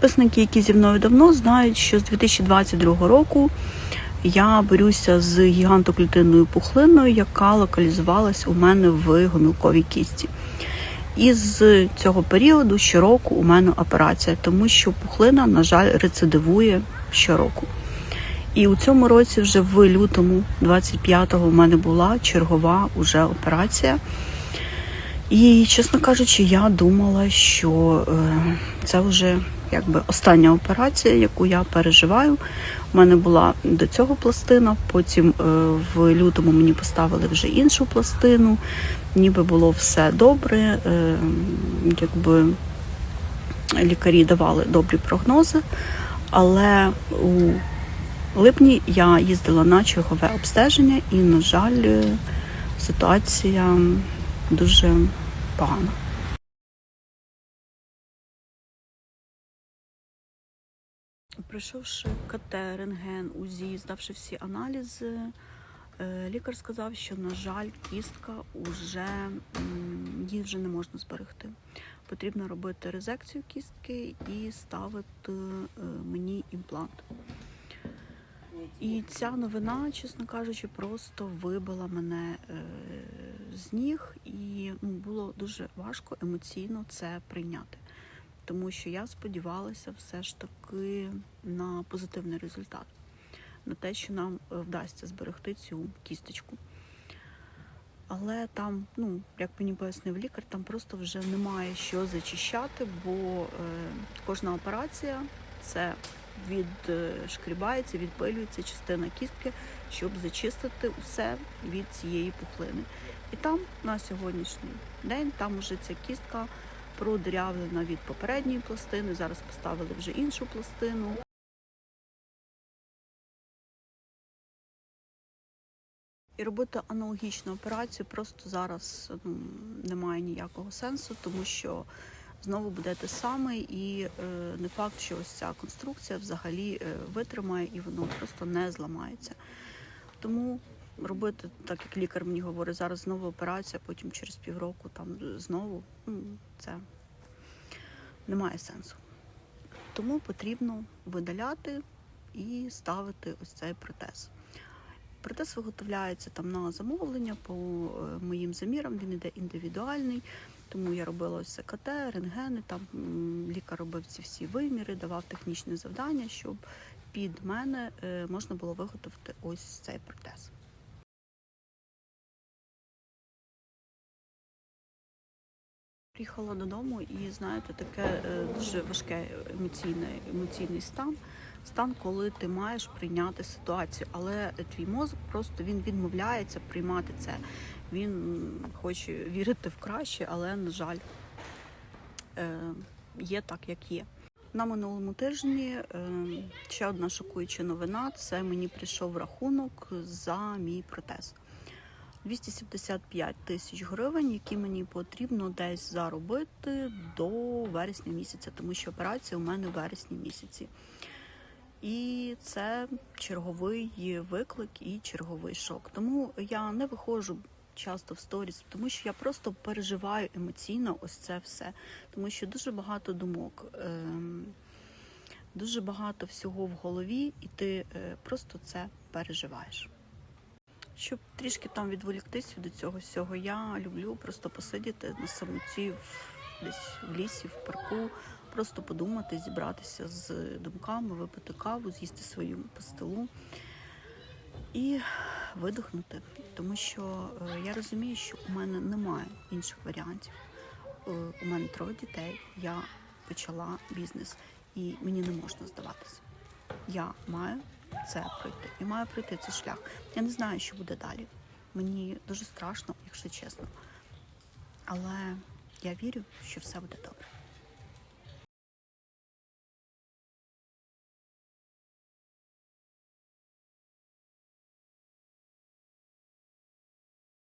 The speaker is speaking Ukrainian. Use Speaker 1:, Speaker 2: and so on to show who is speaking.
Speaker 1: Підписники, які зі мною давно, знають, що з 2022 року я борюся з гігантоклітинною пухлиною, яка локалізувалась у мене в гомілковій кісті. І з цього періоду щороку у мене операція, тому що пухлина, на жаль, рецидивує щороку. І у цьому році, вже в лютому 25-го, у мене була чергова уже операція. І, чесно кажучи, я думала, що е, це вже якби остання операція, яку я переживаю. У мене була до цього пластина, потім е, в лютому мені поставили вже іншу пластину, ніби було все добре, е, якби лікарі давали добрі прогнози, але у липні я їздила на чергове обстеження, і, на жаль, е, ситуація дуже погана. Пройшовши КТ, рентген, УЗІ, здавши всі аналізи, е, лікар сказав, що, на жаль, кістка уже м, її вже не можна зберегти. Потрібно робити резекцію кістки і ставити е, мені імплант. І ця новина, чесно кажучи, просто вибила мене е, з ніг, і ну, було дуже важко емоційно це прийняти. Тому що я сподівалася все ж таки на позитивний результат, на те, що нам е, вдасться зберегти цю кісточку. Але там, ну, як мені пояснив лікар, там просто вже немає що зачищати, бо е, кожна операція це відшкрібається, відпилюється частина кістки, щоб зачистити усе від цієї пухлини. І там на сьогоднішній день там уже ця кістка продырявлена від попередньої пластини. Зараз поставили вже іншу пластину. І робити аналогічну операцію просто зараз ну, немає ніякого сенсу, тому що знову буде те саме, і е, не факт, що ось ця конструкція взагалі е, витримає і воно просто не зламається. Тому робити, так як лікар мені говорить, зараз знову операція, потім через півроку там знову, ну, це немає сенсу. Тому потрібно видаляти і ставити ось цей протез. Протез виготовляється там на замовлення по е, моїм замірам, він іде індивідуальний. Тому я робила ось КТ, рентгени, там лікар робив ці всі виміри, давав технічне завдання, щоб під мене е, можна було виготовити ось цей протез. Приїхала додому і знаєте, таке е, дуже важке емоційне, емоційний стан. Стан, коли ти маєш прийняти ситуацію, але твій мозок просто він відмовляється приймати це. Він хоче вірити в краще, але на жаль, е, є так, як є. На минулому тижні е, ще одна шокуюча новина: це мені прийшов рахунок за мій протез. 275 тисяч гривень, які мені потрібно десь заробити до вересня місяця, тому що операція у мене в вересні місяці. І це черговий виклик і черговий шок. Тому я не виходжу часто в сторіс, тому що я просто переживаю емоційно ось це все. Тому що дуже багато думок, ем, дуже багато всього в голові, і ти е, просто це переживаєш. Щоб трішки там відволіктись від цього всього, я люблю просто посидіти на самоті десь в лісі, в парку, просто подумати, зібратися з думками, випити каву, з'їсти свою пастилу і видихнути. Тому що е, я розумію, що у мене немає інших варіантів. Е, У мене троє дітей, я почала бізнес, і мені не можна здаватися. Я маю це пройти. І маю пройти цей шлях. Я не знаю, що буде далі. Мені дуже страшно, якщо чесно. Але я вірю, що все буде добре.